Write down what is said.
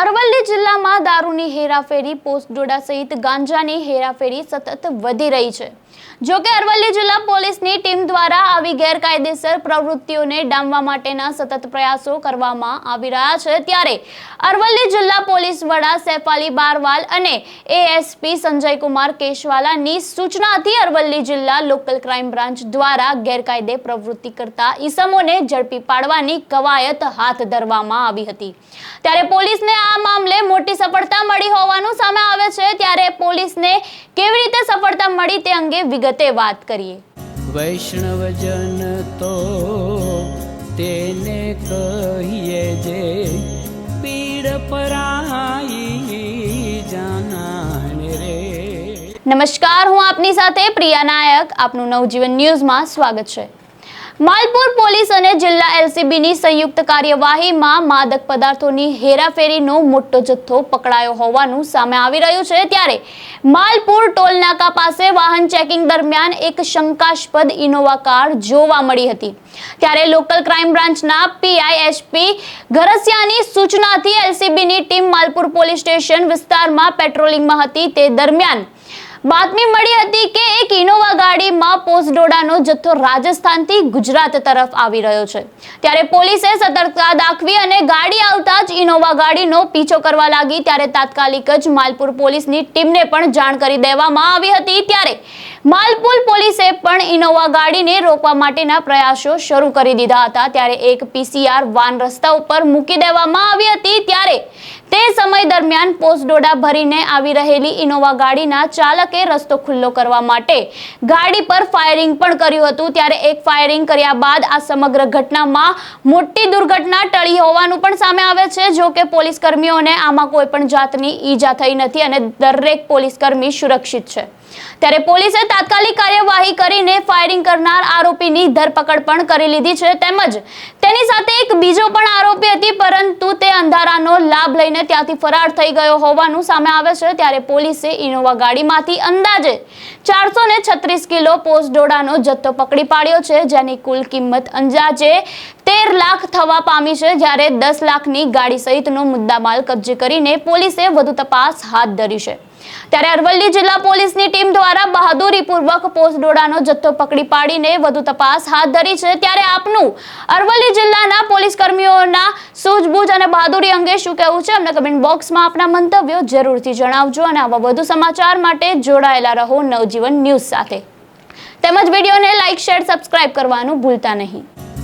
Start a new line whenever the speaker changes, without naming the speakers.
અરવલ્લી જિલ્લામાં દારૂની હેરાફેરી પોસ્ટ ડોડા સહિત ગાંજાની હેરાફેરી સતત વધી રહી છે. જો કે અરવલ્લી જિલ્લા પોલીસની ટીમ દ્વારા આવી ગેરકાયદેસર પ્રવૃત્તિઓને ડામવા માટેના સતત પ્રયાસો કરવામાં આવી રહ્યા છે. ત્યારે અરવલ્લી જિલ્લા પોલીસ વડા સૈફાલી બારવાલ અને એએસપી સંજયકુમાર કેશવાલાની સૂચનાથી અરવલ્લી જિલ્લા લોકલ ક્રાઇમ બ્રાન્ચ દ્વારા ગેરકાયદે પ્રવૃત્તિ કરતા ઈસમોને ઝડપી પાડવાની કવાયત હાથ ધરવામાં આવી હતી. ત્યારે પોલીસને આ મામલે મોટી સફળતા મળી હોવાનું સામે આવે છે. ત્યારે પોલીસને કેવી રીતે સફળતા મળી તે અંગે વિગતે વાત કરીએ.
વૈષ્ણવજન તો તેને કહીએ જે પીડ પરાઈ જાનાને રે.
નમસ્કાર હું આપની સાથે પ્રિયા નાયક. આપનું નવજીવન ન્યૂઝમાં સ્વાગત છે. માલપુર પોલીસ અને જિલ્લા એલસીબીની સંયુક્ત કાર્યવાહીમાં માદક પદાર્થોની હેરાફેરીનો મોટો જથ્થો પકડાયો હોવાનું સામે આવી રહ્યું છે. ત્યારે માલપુર ટોલનાકા પાસે વાહન ચેકિંગ દરમિયાન એક શંકાસ્પદ ઇનોવા કાર જોવા મળી હતી. ત્યારે લોકલ ક્રાઇમ બ્રાન્ચના પીઆઈ એસપી ઘરસિયાની સૂચનાથી એલસીબીની ટીમ માલપુર પોલીસ સ્ટેશન વિસ્તારમાં પેટ્રોલિંગમાં હતી. તે દરમિયાન બાતમી મળી હતી કે એક ઇનોવા ગાડીમાં પોસ્ટડોડાનો જથ્થો રાજસ્થાનથી ગુજરાત તરફ આવી રહ્યો છે. ત્યારે પોલીસે સતર્કતા દાખવી અને ગાડી આવતા જ ઇનોવા ગાડીનો પીછો કરવા લાગી. ત્યારે તાત્કાલિક જ માલપુર પોલીસની ટીમને પણ જાણ કરી દેવામાં આવી હતી. ત્યારે માલપુર પોલીસે પણ ઇનોવા ગાડીને રોકવા માટેના પ્રયાસો શરૂ કરી દીધા હતા. ત્યારે એક પીસીઆર વાન રસ્તા ઉપર મૂકી દેવામાં આવી હતી. ત્યારે તે સમય દરમિયાન પોસ્ટડોડા ભરીને આવી રહેલી ઇનોવા ગાડીના ચાલકે રસ્તો ખુલ્લો કરવા માટે ગાડી પર ફાયરિંગ પણ કર્યું હતું. ત્યારે એક ફાયરિંગ કર્યા બાદ આ સમગ્ર ઘટનામાં મોટી દુર્ઘટના ટળી હોવાનું પણ સામે આવે છે. જો કે પોલીસ કર્મીઓને આમાં કોઈ પણ જાતની ઈજા થઈ નથી અને દરેક પોલીસ કર્મી સુરક્ષિત છે. ત્યારે પોલીસે તાત્કાલિક કાર્યવાહી કરીને ફાયરિંગ કરનાર આરોપીની ધરપકડ પણ કરી લીધી છે. તેમજ તેની સાથે એક બીજો પણ આરોપી હતી, પરંતુ તે અંધારાનો લાભ લઈને ત્યાંથી ફરાર થઈ ગયો હોવાનું સામે આવે છે. ત્યારે પોલીસે ઇનોવા ગાડીમાંથી અંદાજે ચારસો છત્રીસ કિલો પોસ્ટડોડાનો જથ્થો પકડી પાડ્યો છે, જેની કુલ કિંમત અંદાજે તેર લાખ થવા પામી છે જ્યારે દસ લાખની ગાડી સહિતનો મુદ્દામાલ કબજે કરીને પોલીસે વધુ તપાસ હાથ ધરી છે. ત્યારે અરવલ્લી જિલ્લા પોલીસની ટીમ દ્વારા બહાદુરીપૂર્વક પોસ્ટડોડાનો જથ્થો પકડી પાડીને વધુ તપાસ હાથ ધરી છે. ત્યારે આપનું અરવલ્લી જિલ્લાના પોલીસ કર્મીઓના સૂઝબૂઝ અને બહાદુરી અંગે શું કહેવું છે? અમને કમેન્ટ બોક્સમાં આપના મંતવ્યો જરૂરથી જણાવજો અને આવા વધુ સમાચાર માટે જોડાયેલા રહો નવજીવન ન્યૂઝ સાથે. તેમજ વિડીયોને લાઇક શેર સબસ્ક્રાઇબ કરવાનું ભૂલતા નહીં.